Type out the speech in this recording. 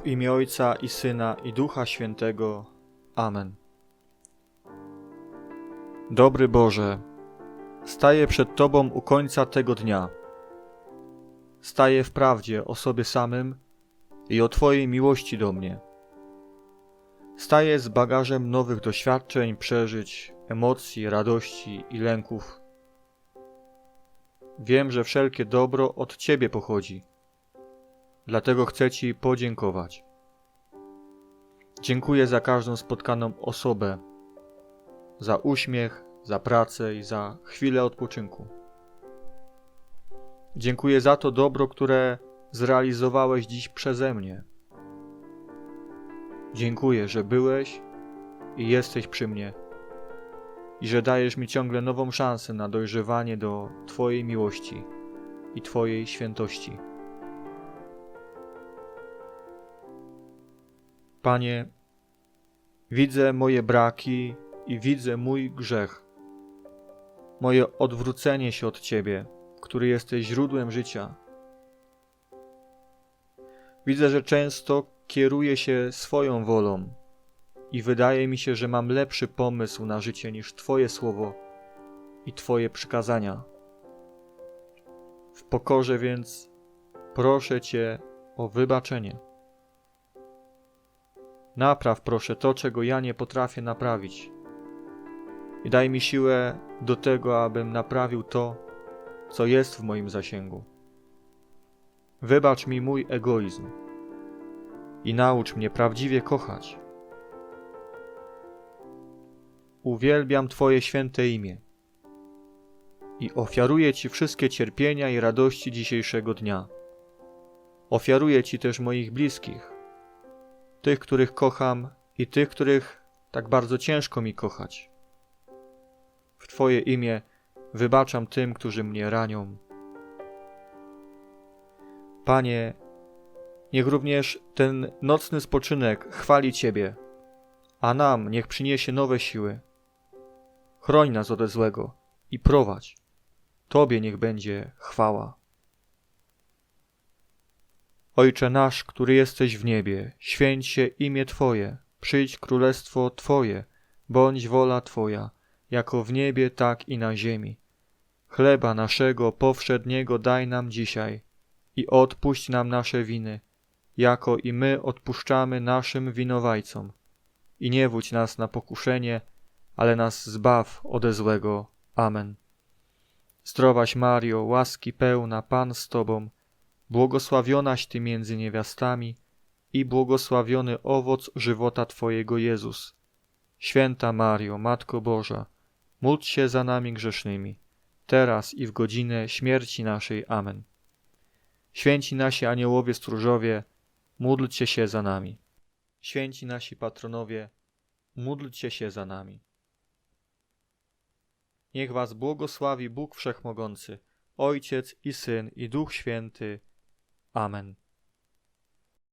W imię Ojca i Syna i Ducha Świętego. Amen. Dobry Boże, staję przed Tobą u końca tego dnia. Staję w prawdzie o sobie samym i o Twojej miłości do mnie. Staję z bagażem nowych doświadczeń, przeżyć, emocji, radości i lęków. Wiem, że wszelkie dobro od Ciebie pochodzi. Dlatego chcę Ci podziękować. Dziękuję za każdą spotkaną osobę, za uśmiech, za pracę i za chwilę odpoczynku. Dziękuję za to dobro, które zrealizowałeś dziś przeze mnie. Dziękuję, że byłeś i jesteś przy mnie i że dajesz mi ciągle nową szansę na dojrzewanie do Twojej miłości i Twojej świętości. Panie, widzę moje braki i widzę mój grzech, moje odwrócenie się od Ciebie, który jesteś źródłem życia. Widzę, że często kieruję się swoją wolą i wydaje mi się, że mam lepszy pomysł na życie niż Twoje słowo i Twoje przykazania. W pokorze więc proszę Cię o wybaczenie. Napraw proszę to, czego ja nie potrafię naprawić. I daj mi siłę do tego, abym naprawił to, co jest w moim zasięgu. Wybacz mi mój egoizm i naucz mnie prawdziwie kochać. Uwielbiam Twoje święte imię i ofiaruję Ci wszystkie cierpienia i radości dzisiejszego dnia. Ofiaruję Ci też moich bliskich, tych, których kocham i tych, których tak bardzo ciężko mi kochać. W Twoje imię wybaczam tym, którzy mnie ranią. Panie, niech również ten nocny spoczynek chwali Ciebie, a nam niech przyniesie nowe siły. Chroń nas ode złego i prowadź. Tobie niech będzie chwała. Ojcze nasz, który jesteś w niebie, święć się imię Twoje, przyjdź królestwo Twoje, bądź wola Twoja, jako w niebie, tak i na ziemi. Chleba naszego powszedniego daj nam dzisiaj i odpuść nam nasze winy, jako i my odpuszczamy naszym winowajcom. I nie wódź nas na pokuszenie, ale nas zbaw ode złego. Amen. Zdrowaś Mario, łaski pełna, Pan z Tobą, błogosławionaś Ty między niewiastami i błogosławiony owoc żywota Twojego Jezus. Święta Mario, Matko Boża, módl się za nami grzesznymi, teraz i w godzinę śmierci naszej. Amen. Święci nasi aniołowie stróżowie, módlcie się za nami. Święci nasi patronowie, módlcie się za nami. Niech was błogosławi Bóg Wszechmogący, Ojciec i Syn i Duch Święty. Amen.